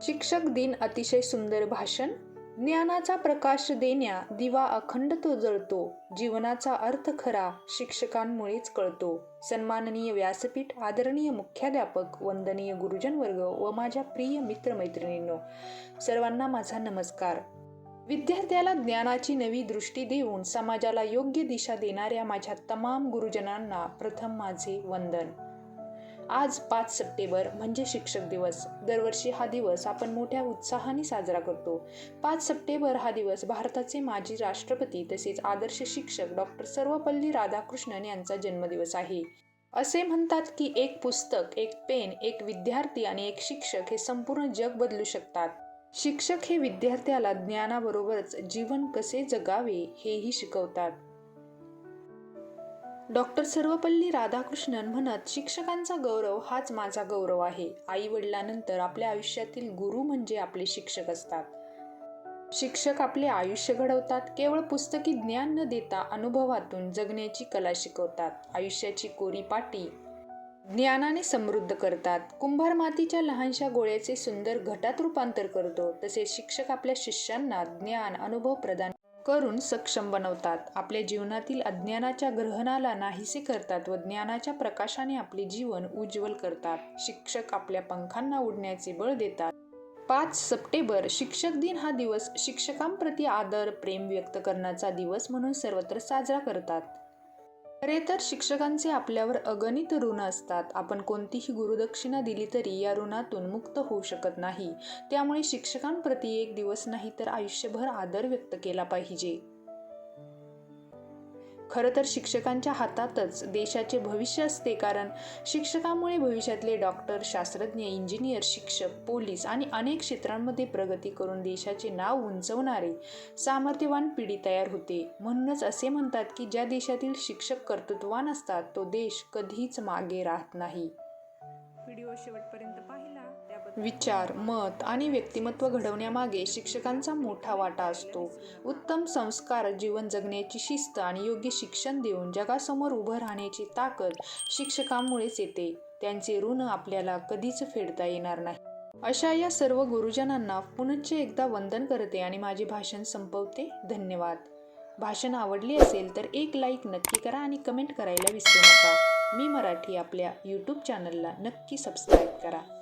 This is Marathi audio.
शिक्षक दिन अतिशय सुंदर भाषण. ज्ञानाचा प्रकाश देण्या दिवा अखंड तो जळतो. जीवनाचा अर्थ खरा शिक्षकांमुळेच कळतो. सन्माननीय व्यासपीठ आदरणीय मुख्याध्यापक वंदनीय गुरुजन वर्ग व माझ्या प्रिय मित्रमैत्रिणींनो सर्वांना माझा नमस्कार. विद्यार्थ्याला ज्ञानाची नवी दृष्टी देऊन समाजाला योग्य दिशा देणाऱ्या माझ्या तमाम गुरुजनांना प्रथम माझे वंदन. आज पाच सप्टेंबर म्हणजे शिक्षक दिवस. दरवर्षी हा दिवस आपण मोठ्या उत्साहाने साजरा करतो. पाच सप्टेंबर हा दिवस भारताचे माजी राष्ट्रपती तसेच आदर्श शिक्षक डॉक्टर सर्वपल्ली राधाकृष्णन यांचा जन्मदिवस आहे. असे म्हणतात की एक पुस्तक एक पेन एक विद्यार्थी आणि एक शिक्षक हे संपूर्ण जग बदलू शकतात. शिक्षक हे विद्यार्थ्याला ज्ञानाबरोबरच जीवन कसे जगावे हेही शिकवतात. डॉक्टर सर्वपल्ली राधाकृष्णन म्हणत शिक्षकांचा गौरव हाच माझा गौरव आहे. आई वडिलांनंतर आपल्या आयुष्यातील गुरु म्हणजे आपले शिक्षक असतात. शिक्षक आपले आयुष्य घडवतात केवळ पुस्तकी ज्ञान न देता अनुभवातून जगण्याची कला शिकवतात आयुष्याची कोरी पाटी ज्ञानाने समृद्ध करतात. कुंभार मातीच्या लहानशा गोळ्याचे सुंदर घटात रूपांतर करतो. तसेच शिक्षक आपल्या शिष्यांना ज्ञान अनुभव प्रदान करून सक्षम बनवतात. आपल्या जीवनातील अज्ञानाच्या ग्रहणाला नाहीसे करतात व ज्ञानाच्या प्रकाशाने आपले जीवन उज्ज्वल करतात. शिक्षक आपल्या पंखांना उडण्याचे बळ देतात. पाच सप्टेंबर शिक्षक दिन हा दिवस शिक्षकांप्रती आदर प्रेम व्यक्त करण्याचा दिवस म्हणून सर्वत्र साजरा करतात. खरे तर शिक्षकांचे आपल्यावर अगणित ऋण असतात. आपण कोणतीही गुरुदक्षिणा दिली तरी या ऋणातून मुक्त होऊ शकत नाही. त्यामुळे शिक्षकांप्रती एक दिवस नाही तर आयुष्यभर आदर व्यक्त केला पाहिजे. खरं तर शिक्षकांच्या हातातच देशाचे भविष्य असते कारण शिक्षकामुळे भविष्यातले डॉक्टर शास्त्रज्ञ इंजिनियर शिक्षक पोलीस आणि अनेक क्षेत्रांमध्ये प्रगती करून देशाचे नाव उंचवणारे सामर्थ्यवान पिढी तयार होते. म्हणूनच असे म्हणतात की ज्या देशातील शिक्षक कर्तृत्वान असतात तो देश कधीच मागे राहत नाही. व्हिडिओ शेवटपर्यंत पाहिला. विचार मत आणि व्यक्तिमत्व घडवण्यामागे शिक्षकांचा मोठा वाटा असतो. उत्तम संस्कार जीवन जगण्याची शिस्त आणि योग्य शिक्षण देऊन जगासमोर उभं राहण्याची ताकद शिक्षकांमुळेच येते. त्यांचे ऋण आपल्याला कधीच फेडता येणार नाही. अशा या सर्व गुरुजनांना पुनश्च एकदा वंदन करते आणि माझे भाषण संपवते. धन्यवाद. भाषण आवडले असेल तर एक लाईक नक्की करा आणि कमेंट करायला विसरू नका. मी मराठी आपल्या यूट्यूब चॅनलला नक्की सबस्क्राईब करा.